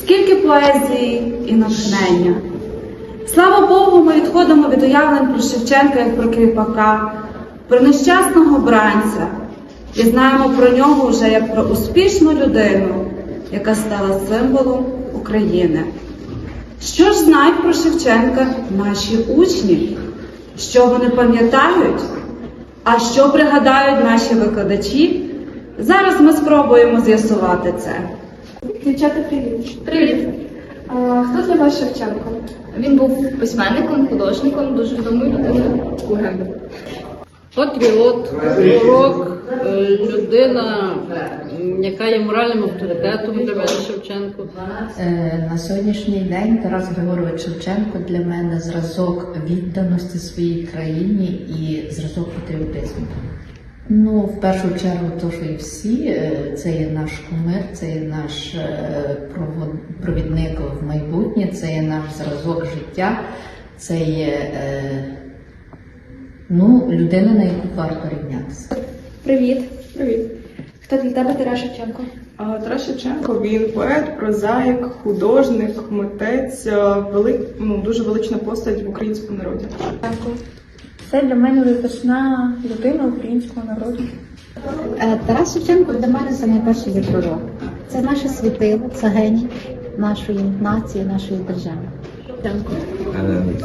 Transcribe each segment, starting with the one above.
Скільки поезії і натхнення. Слава Богу, ми відходимо від уявлень про Шевченка як про кріпака, про нещасного бранця і знаємо про нього вже як про успішну людину, яка стала символом України. Що ж знають про Шевченка наші учні? Що вони пам'ятають? А що пригадають наші викладачі? Зараз ми спробуємо з'ясувати це. Дівчата, привіт. Привіт. А, хто для вас Шевченко? Він був письменником, художником, дуже відомою людиною. Патріот, пророк, е, людина, яка є моральним авторитетом для мене Шевченко. Е, На сьогоднішній день Тарас Григорович Шевченко для мене зразок відданості своїй країні і зразок патріотизму. Ну, в першу чергу, то, що і всі, е, це є наш кумир, це є наш провідник в майбутнє, це є наш зразок життя, це є ну, людина, на яку варто рівнятися. Привіт. Привіт. Хто для тебе Тарас Шевченко? А Тарас Шевченко він поет, прозаїк, художник, митець, е, велик, ну, дуже велична постать в українському народі. Це для мене випускна людина українського народу. Е, Тарас Шевченко для мене це найперше є пророк. Це наше світило, це геній нашої нації, нашої держави. Е,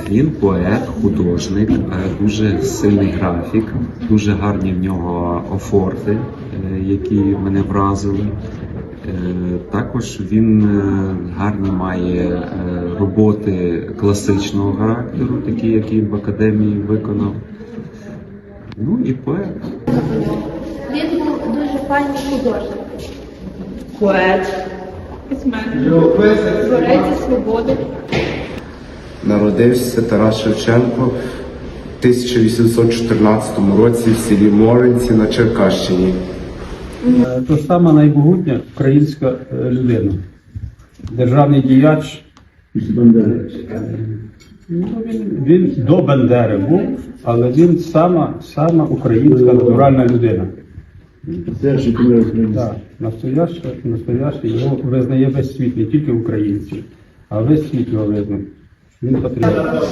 Він поет, художник, е, дуже сильний графік, дуже гарні в нього офорти, е, які мене вразили. Е, Також він е, гарні має е, роботи класичного характеру, такі, які в академії виконав. Ну і поет. Він був дуже файний художник. Поет. Творець свободи. Народився Тарас Шевченко в 1814 році в селі Моринці на Черкащині. Е, То сама найбогутня українська е, людина, державний діяч. Ну, він, він до Бендери був, але він сама, сама українська натуральна людина. Так, настояща, настояща, його визнає весь світ, не тільки українці, а весь світ його визнав. Він патріот.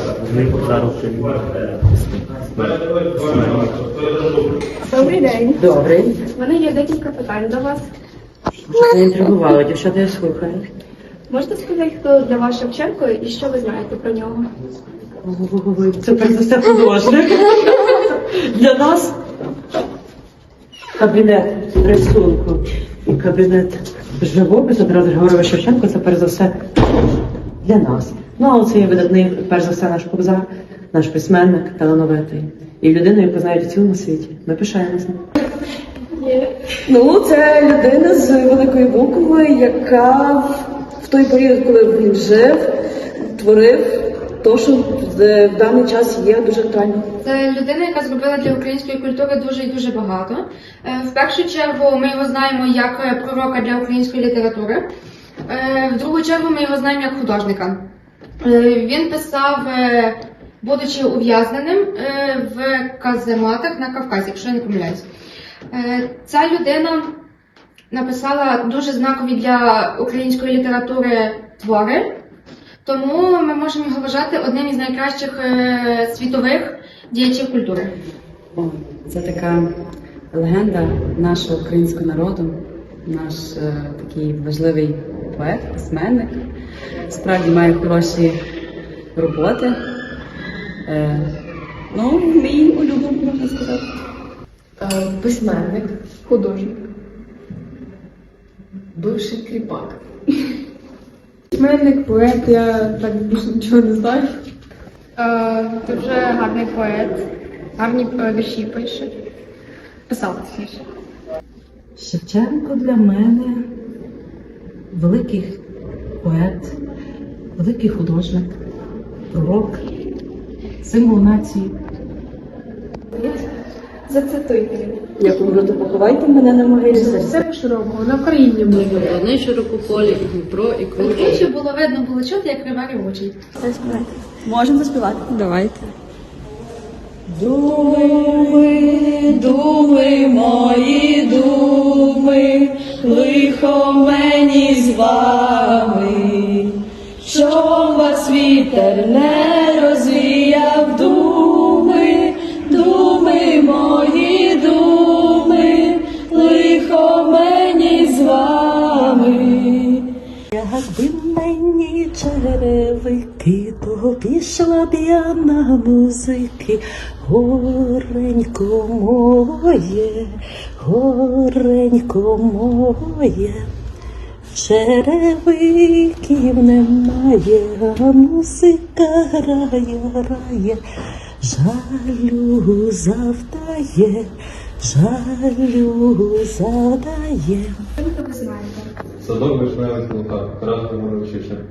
Добрий день. Добрий. У мене є декілька питань до вас. Заінтригували, дівчата я слухаю. Можете сказати, хто для вас Шевченко і що ви знаєте про нього? Це перш за все художник. Для нас кабінет рисунку і кабінет живопису Тараса Григоровича Шевченко це перш за все для нас. Ну, а це є видатний, перш за все, наш кобзар, наш письменник, талановитий. І людина, яку знають у цілому світі. Ми пишаємося. Ну, це людина з великої букви, яка в той період, коли він жив, творив то, що в в даний час є дуже актуальним. Це людина, яка зробила для української культури дуже і дуже багато. Е, В першу чергу ми його знаємо як е, пророка для української літератури. Е, В другу чергу ми його знаємо як художника. Е, Він писав, е, будучи ув'язненим е, в казематах на Кавказі, якщо я не помиляюсь. Ця людина написала дуже знакові для української літератури твори. Тому ми можемо його вважати одним із найкращих світових діячів культури. О, це така легенда нашого українського народу, наш е, такий важливий поет, письменник. Справді має хороші роботи. Е, ну, мій улюблений, можна сказати. Письменник, художник, бивший кріпак. Письменник, поет, я так більше нічого не знаю. Дуже гарний поет, гарні е, вірші пише. Писав точніше. Шевченко для мене великий поет, великий художник, пророк, символ нації. Зацитуйте. Як умру, то поховайте мене на могилі. Все широко, на Україні ми. Вони широкополі, і Дніпро, і Круча. Щоб було видно, було чути, як криварі очі. Можемо заспівати? Давайте. Думи, думи, мої думи, лихо мені з вами, щоб вас вітер не розвіяв думи, думи, мої думи, лихо мені з вами. Якби мені черевики, то пішла б я на музики, горенько моє, горенько моє, черевиків немає, а музика грає, грає, жалю завдає, жалю завдає. Садок вишневий Тарас Григорович Шевченко.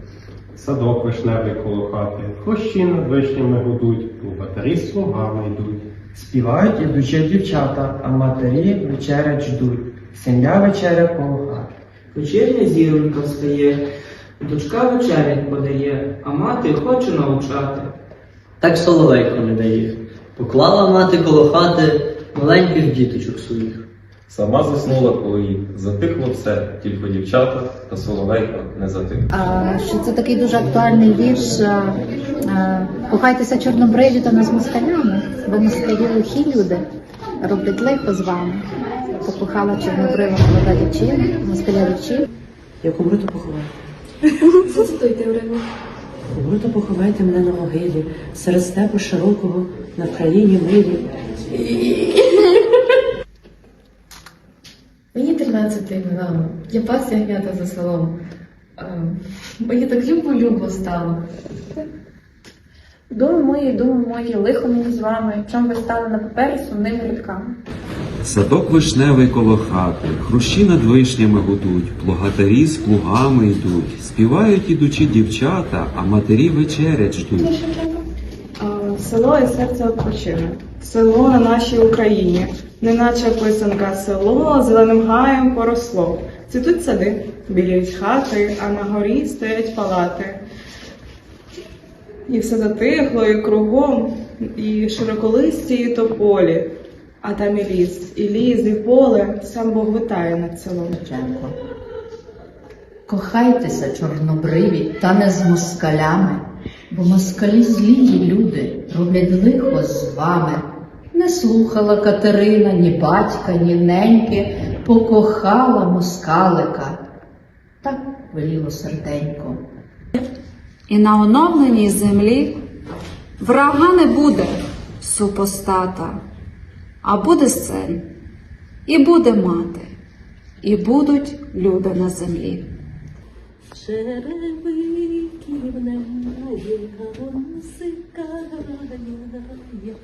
Садок вишневий коло хати, хощі над вишнями гудуть, лопатарі з слугами йдуть. Співають ідучі дівчата, а матері вечерять ждуть. Сім'я вечеря коло хати. Вечірня зіронька встає, дочка вечерять подає, а мати хоче навчати. Так соловейко не дає. Поклала мати коло хати маленьких діточок своїх. Сама заснула, коли їй затихло все, тільки дівчата та соловейка не затихли. А, що це такий дуже актуальний вірш. а, а, Кохайтеся чорнобриві та не з москалями, бо москалі лихі люди роблять лихо з вами. Покохала чорнобрива молода дівчина, москаля дівчина. Як умру, то поховайте. Зацитуйте уривок. Умру, то поховайте мене на могилі, серед степу широкого, на Вкраїні милі. Мені 13. Я пас ягнята за селом. А, Мені так любо-любо стало. Думи мої, думи мої, лихо мені з вами, чом ви стали на папері сумними рядками. Садок вишневий коло хати, хрущі над вишнями гудуть, плугатарі з плугами йдуть, співають ідучі дівчата, а матері вечерять ждуть. Село і серце відпочине. Село на нашій Україні, неначе писанка село зеленим гаєм поросло. Цвітуть сади, біліють хати, а на горі стоять палати. І все затихло, і кругом, і широколисті, і тополі. А там і ліс, і ліс, і поле, сам Бог витає над селом. Шевченко. Кохайтеся, чорнобриві, та не з москалями, бо москалі злії люди роблять лихо з вами. Не слухала Катерина ні батька, ні неньки, покохала москалика. Так веліло серденько. І на оновленій землі врага не буде супостата, а буде син, і буде мати, і будуть люди на землі. Черевиків немає, а музика грає, грає.